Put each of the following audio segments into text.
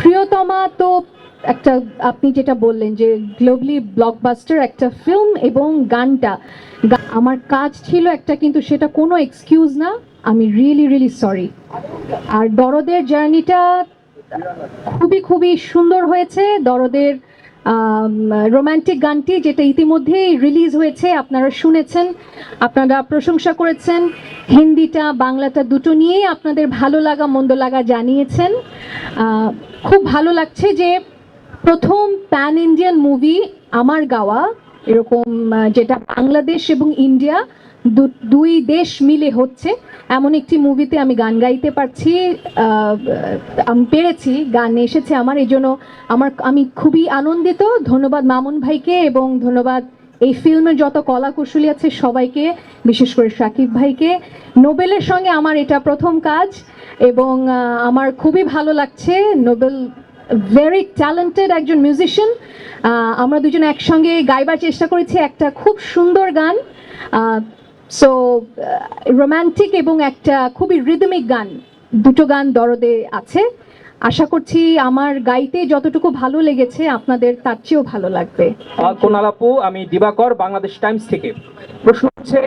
প্রিয়তমা তো একটা, আপনি যেটা বললেন যে গ্লোবালি ব্লকবাস্টার একটা ফিল্ম এবং গানটা। আমার কাজ ছিল একটা কিন্তু সেটা কোনো এক্সকিউজ না, আমি রিয়েলি রিয়েলি সরি আর দরদের জার্নিটা খুবই খুবই সুন্দর হয়েছে। দরদের রোমান্টিক গানটি যেটা ইতিমধ্যেই রিলিজ হয়েছে, আপনারা শুনেছেন, আপনারা প্রশংসা করেছেন, হিন্দিটা, বাংলাটা দুটো নিয়েই আপনাদের ভালো লাগা, মন্দ লাগা জানিয়েছেন। খুব ভালো লাগছে যে প্রথম প্যান ইন্ডিয়ান মুভি আমার গাওয়া এরকম যেটা বাংলাদেশ এবং ইন্ডিয়া দুই দেশ মিলে হচ্ছে, এমন একটি মুভিতে আমি গান গাইতে পারছি আমি, পেরেছি, গান এসেছে আমার এই জন্য আমার, আমি খুবই আনন্দিত। ধন্যবাদ মামুন ভাইকে এবং ধন্যবাদ এই ফিল্মের যত কলা কুশলী আছে সবাইকে, বিশেষ করে শাকিব ভাইকে। নোবেলের সঙ্গে আমার এটা প্রথম কাজ এবং আমার খুবই ভালো লাগছে। নোবেল ভেরি ট্যালেন্টেড একজন মিউজিশিয়ান আমরা দুজন একসঙ্গে গাইবার চেষ্টা করেছি একটা খুব সুন্দর গান। সো রোম্যান্টিক এবং একটা খুবই রিদমিক গান। দুটো গান দরদে আছে। আশা করছি আমার গাইতে যতটুকু ভালো লেগেছে আপনাদের তার চেয়েও ভালো লাগবে। আহ, কোনাল আপু আমি দিবাকর বাংলাদেশ টাইমস থেকে। প্রশ্ন হচ্ছে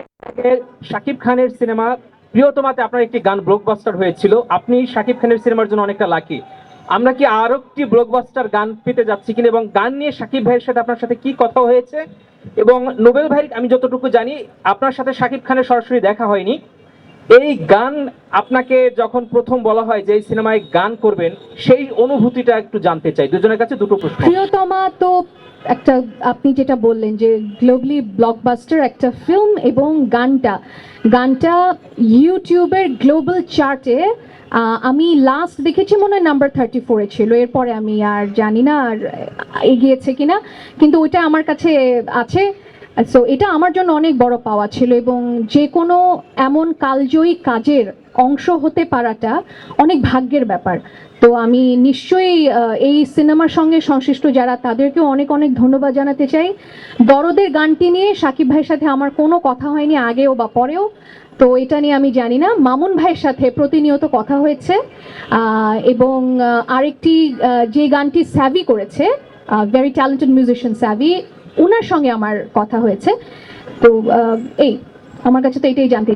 শাকিব খানের সিনেমা প্রিয়তমাতে আপনার একটি গান ব্লকবাস্টার হয়েছিল। আপনি শাকিব খানের সিনেমার জন্য অনেকটা লাকি আমরা কি আরও একটি ব্লকবাস্টার গান পেতে যাচ্ছি কিনা এবং গান নিয়ে সাকিব ভাইয়ের সাথে আপনার সাথে কি কথা হয়েছে? এবং নোবেল ভাই আমি যতটুকু জানি, আপনার সাথে সাকিব খানের সরাসরি দেখা হয়নি। এই গান আপনাকে যখন প্রথম বলা হয় যে এই সিনেমায় গান করবেন, সেই অনুভূতিটা একটু জানতে চাই। দুজনের কাছে দুটো প্রশ্ন। প্রিয়তমা তো একটা, আপনি যেটা বললেন যে গ্লোবালি ব্লকবাস্টার একটা ফিল্ম এবং গানটা। গানটা ইউটিউবের গ্লোবাল চার্টে আমি লাস্ট দেখেছি মনে হয় নাম্বার থার্টি ফোরে ছিল। এরপরে আমি আর জানি না আর এগিয়েছে কিনা। কিন্তু ওইটা আমার কাছে আছে। সো এটা আমার জন্য অনেক বড় পাওয়া ছিল এবং যে কোনো এমন কালজয়ী কাজের অংশ হতে পারাটা অনেক ভাগ্যের ব্যাপার। তো আমি নিশ্চয়ই এই সিনেমার সঙ্গে সংশ্লিষ্ট যারা, তাদেরকেও অনেক অনেক ধন্যবাদ জানাতে চাই। দরদের গানটি নিয়ে সাকিব ভাইয়ের সাথে আমার কোনো কথা হয়নি আগেও বা পরেও। তো এটা নিয়ে আমি জানি না। মামুন ভাইয়ের সাথে প্রতিনিয়ত কথা হয়েছে। এবং আরেকটি যে গানটি স্যাভি করেছে ভেরি ট্যালেন্টেড মিউজিশিয়ান স্যাভি ওনার সঙ্গে আমার কথা হয়েছে। তো এই আমার কাছে তো এটাই জানতে